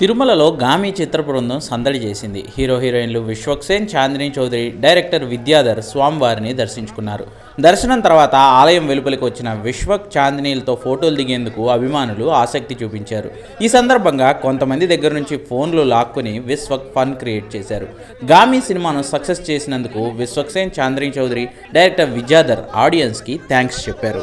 తిరుమలలో గామి చిత్ర బృందం సందడి చేసింది. హీరో హీరోయిన్లు విశ్వక్సేన్ చాందిని చౌదరి డైరెక్టర్ విద్యాధర్ స్వామివారిని దర్శించుకున్నారు. దర్శనం తర్వాత ఆలయం వెలుపలికి వచ్చిన విశ్వక్ చాందినీలతో ఫోటోలు దిగేందుకు అభిమానులు ఆసక్తి చూపించారు. ఈ సందర్భంగా కొంతమంది దగ్గర నుంచి ఫోన్లు లాక్కుని విశ్వక్ ఫన్ క్రియేట్ చేశారు. గామి సినిమాను సక్సెస్ చేసినందుకు విశ్వక్సేన్ చాందిని చౌదరి డైరెక్టర్ విద్యాధర్ ఆడియన్స్కి థ్యాంక్స్ చెప్పారు.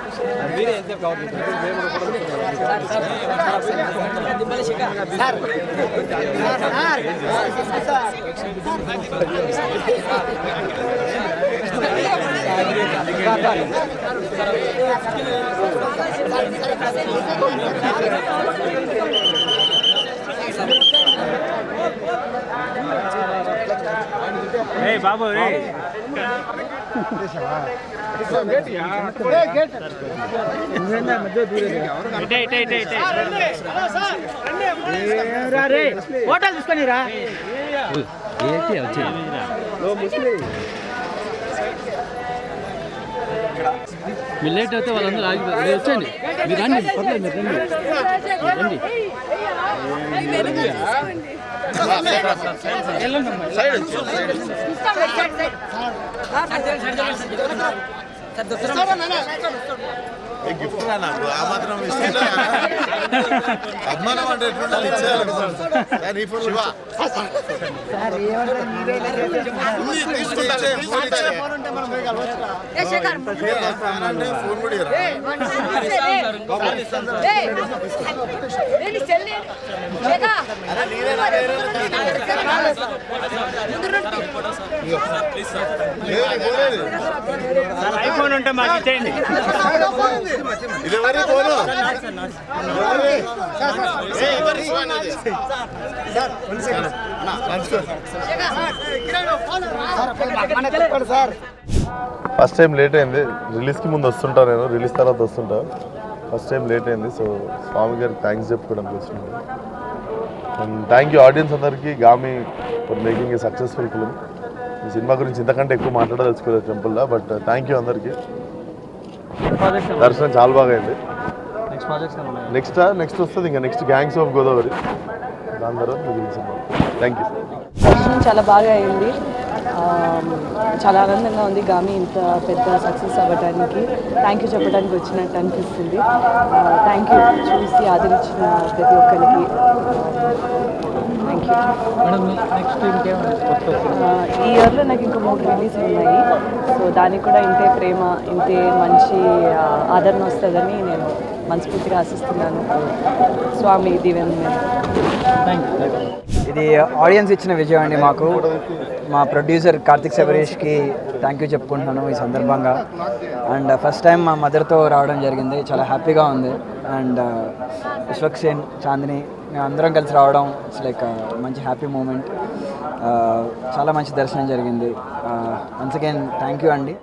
బాబు రే ఇటే ఇటే ఇటే ఇటే హోటల్ తీసుకొని రా ఏంటి వచ్చింది మీరు లేట్ అయితే వాళ్ళందరూ ఆగిపోతారు మీరు వచ్చేయండి మీరు రండి పర్లేదు మీరు రండి రండి ఏ గిఫ్ట్ రా నాకు ఆ మాత్రం అభిమానం అంటే ఎట్లుండాలి ఇచ్చేయాలి శివ ఫోన్ కూడా ఇవ్వరా? ఫోన్ ఉంటే మాకు ఇచ్చేయండి. ఫస్ట్ టైం లేట్ అయింది. రిలీజ్కి ముందు వస్తుంటా నేను. రిలీజ్ తర్వాత వస్తుంటా. ఫస్ట్ టైం లేట్ అయింది. సో స్వామి గారికి థ్యాంక్స్ చెప్పుకోవడానికి వచ్చినాను అండ్ థ్యాంక్ యూ ఆడియన్స్ అందరికీ. Gaami for making a successful film ఈ సినిమా గురించి ఇంతకంటే ఎక్కువ మాట్లాడదలుచుకోలేదు టెంపుల్లో బట్ థ్యాంక్ యూ అందరికీ. దర్శనం చాలా బాగా అయింది. నెక్స్ట్ నెక్స్ట్ నెక్స్ట్ వస్తుంది ఇంకా నెక్స్ట్ గ్యాంగ్స్ ఆఫ్ గోదావరి దాని తర్వాత మిగిలిన సినిమా. థ్యాంక్ యూ దర్శనం చాలా బాగా అయింది. చాలా ఆనందంగా ఉంది. గామి ఇంత పెద్ద సక్సెస్ అవ్వడానికి థ్యాంక్ యూ చెప్పడానికి వచ్చినట్టు అనిపిస్తుంది. థ్యాంక్ యూ చూసి ఆదరించిన ప్రతి ఒక్కరికి. థ్యాంక్ యూ ఈ ఇయర్లో నాకు ఇంకా మూడు రిలీజ్ ఉన్నాయి. సో దానికి కూడా ఇంతే ప్రేమ ఇంతే మంచి ఆదరణ వస్తుందని నేను మనస్ఫూర్తిగా ఆశిస్తున్నాను. స్వామి దీవెన్ మీద ఇది ఆడియన్స్ ఇచ్చిన విజయం అండి మాకు. మా ప్రొడ్యూసర్ కార్తిక్ శబరీష్కి థ్యాంక్ యూ చెప్పుకుంటున్నాను ఈ సందర్భంగా. అండ్ ఫస్ట్ టైం మా మదర్తో రావడం జరిగింది. చాలా హ్యాపీగా ఉంది. అండ్ uh, విశ్వక్సేన్ చాందిని మేము అందరం కలిసి రావడం ఇట్స్ లైక్ uh, మంచి హ్యాపీ మూమెంట్ uh, చాలా మంచి దర్శనం జరిగింది. వన్స్ అగైన్ థ్యాంక్ యూ అండి.